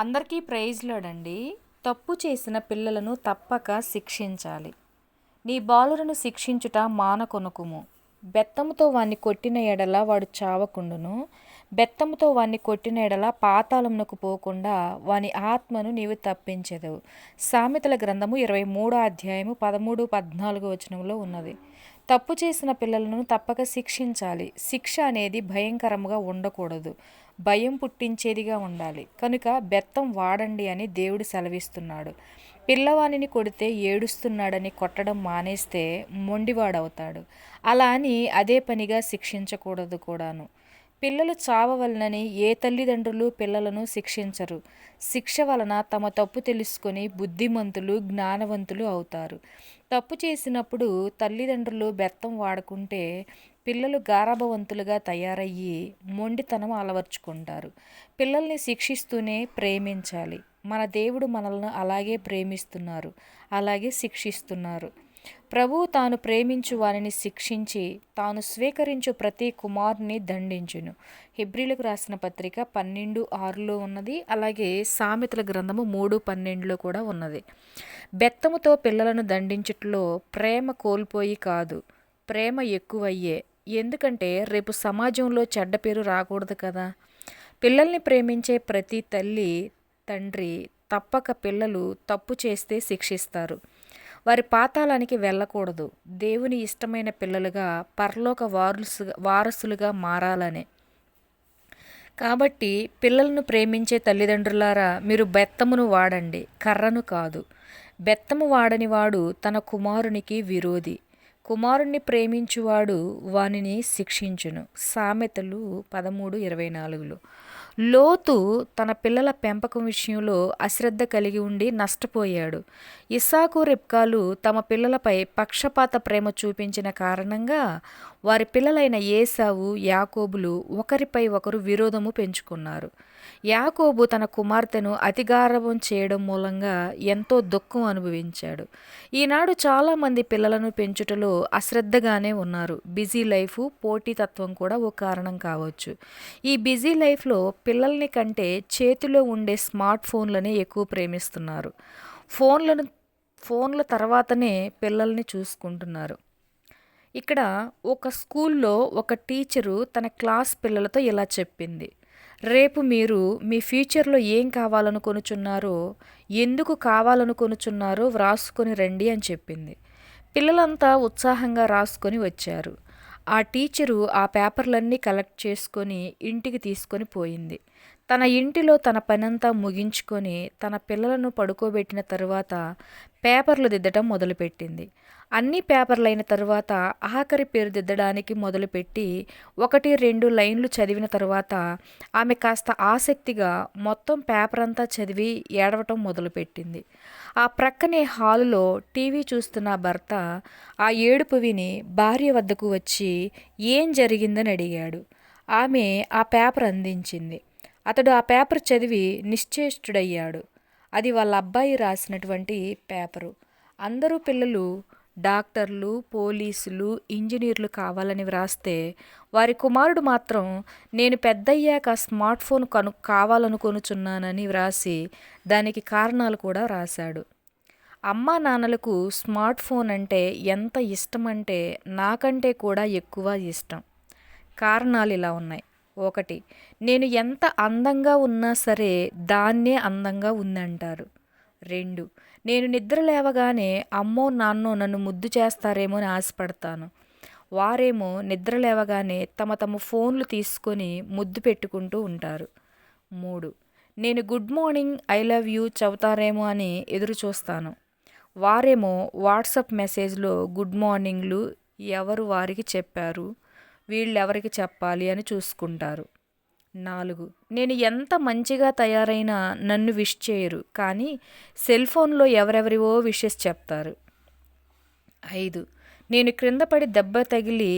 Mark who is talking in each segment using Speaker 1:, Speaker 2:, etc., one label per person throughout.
Speaker 1: అందరికీ ప్రైజ్లాడండి తప్పు చేసిన పిల్లలను తప్పక శిక్షించాలి. నీ బాలురను శిక్షించుట మానకొనుకుము. బెత్తముతో వాణ్ణి కొట్టిన ఎడల వాడు చావకుండును. బెత్తముతో వాణ్ణి కొట్టిన ఎడల పాతాళమునకు పోకుండా వాని ఆత్మను నీవు తప్పించెదవు. సామెతల గ్రంథము ఇరవై మూడో అధ్యాయము పదమూడు పద్నాలుగు వచనంలో ఉన్నది. తప్పు చేసిన పిల్లలను తప్పక శిక్షించాలి. శిక్ష అనేది భయంకరంగా ఉండకూడదు. భయం పుట్టించేదిగా ఉండాలి. కనుక బెత్తం వాడండి అని దేవుడు సెలవిస్తున్నాడు. పిల్లవాణిని కొడితే ఏడుస్తున్నాడని కొట్టడం మానేస్తే మొండివాడవుతాడు. అలా అని అదే పనిగా శిక్షించకూడదు కూడాను. పిల్లలు చావవలనని ఏ తల్లిదండ్రులు పిల్లలను శిక్షించరు. శిక్ష వలన తమ తప్పు తెలుసుకొని బుద్ధిమంతులు జ్ఞానవంతులు అవుతారు. తప్పు చేసినప్పుడు తల్లిదండ్రులు బెత్తం వాడుకుంటే పిల్లలు గారాభవంతులుగా తయారయ్యి మొండితనం అలవర్చుకుంటారు. పిల్లల్ని శిక్షిస్తూనే ప్రేమించాలి. మన దేవుడు మనల్ని అలాగే ప్రేమిస్తున్నారు. అలాగే శిక్షిస్తున్నారు. ప్రభువు తాను ప్రేమించు వారిని శిక్షించి తాను స్వీకరించు ప్రతి కుమారుని దండించును. హిబ్రిలకు రాసిన పత్రిక పన్నెండు ఆరులో ఉన్నది. అలాగే సామెతల గ్రంథము మూడు పన్నెండులో కూడా ఉన్నది. బెత్తముతో పిల్లలను దండించుట్లో ప్రేమ కోల్పోయి కాదు ప్రేమ ఎక్కువయ్యే. ఎందుకంటే రేపు సమాజంలో చెడ్డ పేరు రాకూడదు కదా. పిల్లల్ని ప్రేమించే ప్రతి తల్లి తండ్రి తప్పక పిల్లలు తప్పు చేస్తే శిక్షిస్తారు. వారి పాతాళానికి వెళ్ళకూడదు. దేవుని ఇష్టమైన పిల్లలుగా పరలోక వారసు వారసులుగా మారాలనే. కాబట్టి పిల్లలను ప్రేమించే తల్లిదండ్రులారా మీరు బెత్తమును వాడండి. కర్రను కాదు. బెత్తము వాడని వాడు తన కుమారునికి విరోధి. కుమారుణ్ణి ప్రేమించువాడు వానిని శిక్షించును. సామెతలు పదమూడు ఇరవై నాలుగులో. లోతు తన పిల్లల పెంపకం విషయంలో అశ్రద్ధ కలిగి ఉండి నష్టపోయాడు. ఇస్సాకు రెప్కాలు తమ పిల్లలపై పక్షపాత ప్రేమ చూపించిన కారణంగా వారి పిల్లలైన ఏసావు యాకోబులు ఒకరిపై ఒకరు విరోధము పెంచుకున్నారు. యాకోబు తన కుమార్తెను అతిగారవం చేయడం మూలంగా ఎంతో దుఃఖం అనుభవించాడు. ఈనాడు చాలామంది పిల్లలను పెంచుటలో అశ్రద్ధగానే ఉన్నారు. బిజీ లైఫ్ పోటీతత్వం కూడా ఒక కారణం కావచ్చు. ఈ బిజీ లైఫ్లో పిల్లల్ని కంటే చేతిలో ఉండే స్మార్ట్ ఫోన్లనే ఎక్కువ ప్రేమిస్తున్నారు. ఫోన్లను ఫోన్ల తర్వాతనే పిల్లల్ని చూసుకుంటున్నారు. ఇక్కడ ఒక స్కూల్లో ఒక టీచరు తన క్లాస్ పిల్లలతో ఇలా చెప్పింది. రేపు మీరు మీ ఫ్యూచర్లో ఏం కావాలనుకొనుచున్నారో ఎందుకు కావాలనుకొనుచున్నారో వ్రాసుకొని రండి అని చెప్పింది. పిల్లలంతా ఉత్సాహంగా రాసుకొని వచ్చారు. ఆ టీచరు ఆ పేపర్లన్నీ కలెక్ట్ చేసుకొని ఇంటికి తీసుకొని పోయింది. తన ఇంటిలో తన పనంతా ముగించుకొని తన పిల్లలను పడుకోబెట్టిన తరువాత పేపర్లు దిద్దటం మొదలుపెట్టింది. అన్ని పేపర్లు అయిన తర్వాత ఆఖరి పేరు దిద్దడానికి మొదలుపెట్టి ఒకటి రెండు లైన్లు చదివిన తర్వాత ఆమె కాస్త ఆసక్తిగా మొత్తం పేపర్ అంతా చదివి ఏడవటం మొదలుపెట్టింది. ఆ ప్రక్కనే హాలులో టీవీ చూస్తున్న భర్త ఆ ఏడుపు విని భార్య వద్దకు వచ్చి ఏం జరిగిందని అడిగాడు. ఆమె ఆ పేపర్ అందించింది. అతడు ఆ పేపర్ చదివి నిశ్చేష్టుడయ్యాడు. అది వాళ్ళ అబ్బాయి రాసినటువంటి పేపరు. అందరూ పిల్లలు డాక్టర్లు పోలీసులు ఇంజనీర్లు కావాలని వ్రాస్తే వారి కుమారుడు మాత్రం నేను పెద్దయ్యాక స్మార్ట్ ఫోన్ కను కావాలనుకొనుచున్నానని వ్రాసి దానికి కారణాలు కూడా రాశాడు. అమ్మా నాన్నలకు స్మార్ట్ ఫోన్ అంటే ఎంత ఇష్టమంటే నాకంటే కూడా ఎక్కువ ఇష్టం. కారణాలు ఇలా ఉన్నాయి. ఒకటి. నేను ఎంత అందంగా ఉన్నా సరే దాన్నే అందంగా ఉందంటారు. రెండు. నేను నిద్ర లేవగానే అమ్మో నాన్నో నన్ను ముద్దు చేస్తారేమో అని ఆశపడతాను. వారేమో నిద్ర లేవగానే తమ తమ ఫోన్లు తీసుకొని ముద్దు పెట్టుకుంటూ ఉంటారు. మూడు. నేను good morning I love you చెబుతారేమో అని ఎదురు చూస్తాను. వారేమో వాట్సప్ మెసేజ్లో గుడ్ మార్నింగ్లు ఎవరు వారికి చెప్పారు? వీళ్ళు ఎవరికి చెప్పాలి అని చూసుకుంటారు. నాలుగు నేను ఎంత మంచిగా తయారైనా నన్ను విష్ చేయరు కానీ సెల్ ఫోన్లో ఎవరెవరివో విషెస్ చెప్తారు. ఐదు నేను క్రింద పడి దెబ్బ తగిలి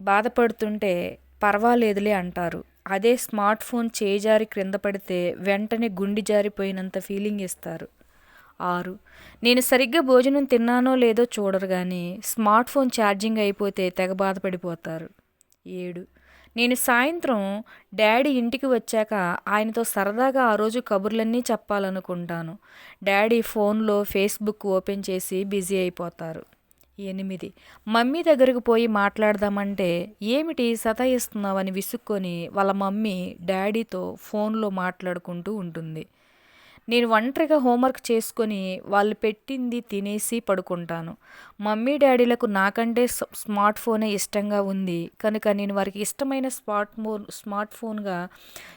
Speaker 1: బాధపడుతుంటే పర్వాలేదులే అంటారు. అదే స్మార్ట్ ఫోన్ చేజారి క్రింద పడితే వెంటనే గుండి జారిపోయినంత ఫీలింగ్ ఇస్తారు. ఆరు. నేను సరిగ్గా భోజనం తిన్నానో లేదో చూడరు కానీ స్మార్ట్ ఫోన్ ఛార్జింగ్ అయిపోతే తెగ బాధపడిపోతారు. ఏడు. నేను సాయంత్రం డాడీ ఇంటికి వచ్చాక ఆయనతో సరదాగా ఆ రోజు కబుర్లన్నీ చెప్పాలనుకుంటాను. డాడీ ఫోన్లో ఫేస్బుక్ ఓపెన్ చేసి బిజీ అయిపోతారు. ఎనిమిది. మమ్మీ దగ్గరకు పోయి మాట్లాడదామంటే ఏమిటి సతాయిస్తున్నావని విసుక్కొని వాళ్ళ మమ్మీ డాడీతో ఫోన్లో మాట్లాడుకుంటూ ఉంటుంది. నేను ఒంటరిగా హోంవర్క్ చేసుకొని వాళ్ళు పెట్టింది తినేసి పడుకుంటాను. మమ్మీ డాడీలకు నాకంటే స్మార్ట్ ఫోనే ఇష్టంగా ఉంది. కనుక నేను వారికి ఇష్టమైన స్మార్ట్ ఫోన్ స్మార్ట్ ఫోన్గా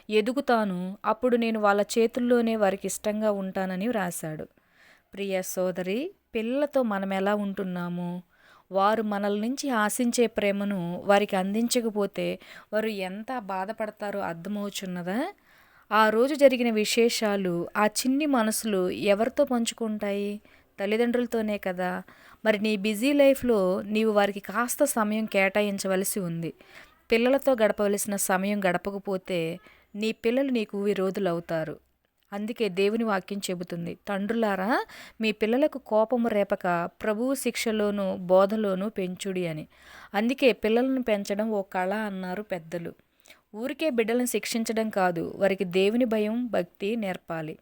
Speaker 1: ఎదుగుతాను. అప్పుడు నేను వాళ్ళ చేతుల్లోనే వారికి ఇష్టంగా ఉంటానని వ్రాశాడు. ప్రియ సోదరి పిల్లలతో మనం ఎలా ఉంటున్నాము? వారు మనల నుంచి ఆశించే ప్రేమను వారికి అందించకపోతే వారు ఎంత బాధపడతారో అర్థమవుచున్నదా? ఆ రోజు జరిగిన విశేషాలు ఆ చిన్ని మనసులు ఎవరితో పంచుకుంటాయి? తల్లిదండ్రులతోనే కదా. మరి నీ బిజీ లైఫ్లో నీవు వారికి కాస్త సమయం కేటాయించవలసి ఉంది. పిల్లలతో గడపవలసిన సమయం గడపకపోతే నీ పిల్లలు నీకు విరోధులు అవుతారు అందుకే దేవుని వాక్యం చెబుతుంది. తండ్రులారా మీ పిల్లలకు కోపము రేపక ప్రభువు శిక్షలోను బోధలోను పెంచుడి అని. అందుకే పిల్లలను పెంచడం ఓ కళ అన్నారు పెద్దలు. ఊరికే బిడ్డలను శిక్షించడం కాదు వారికి దేవుని భయం భక్తి నేర్పాలి.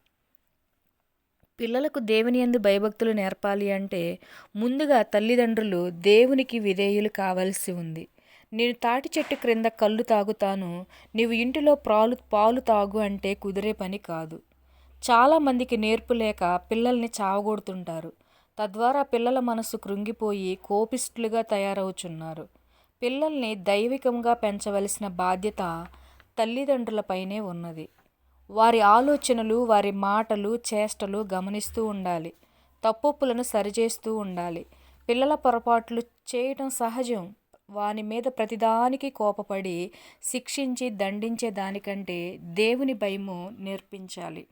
Speaker 1: పిల్లలకు దేవుని యందు భయభక్తులు నేర్పాలి అంటే ముందుగా తల్లిదండ్రులు దేవునికి విధేయులు కావాల్సి ఉంది. నేను తాటి చెట్టు క్రింద కళ్ళు తాగుతాను నీవు ఇంటిలో పాలు పాలు తాగు అంటే కుదిరే పని కాదు. చాలామందికి నేర్పు లేక పిల్లల్ని చావగొడుతుంటారు. తద్వారా పిల్లల మనసు కృంగిపోయి కోపిస్టులుగా తయారవుచున్నారు. పిల్లల్ని దైవికంగా పెంచవలసిన బాధ్యత తల్లిదండ్రులపైనే ఉన్నది. వారి ఆలోచనలు వారి మాటలు చేష్టలు గమనిస్తూ ఉండాలి. తప్పులను సరిచేస్తూ ఉండాలి. పిల్లల పొరపాట్లు చేయటం సహజం. వాని మీద ప్రతిదానికి కోపపడి శిక్షించి దండించే దానికంటే దేవుని భయము నేర్పించాలి.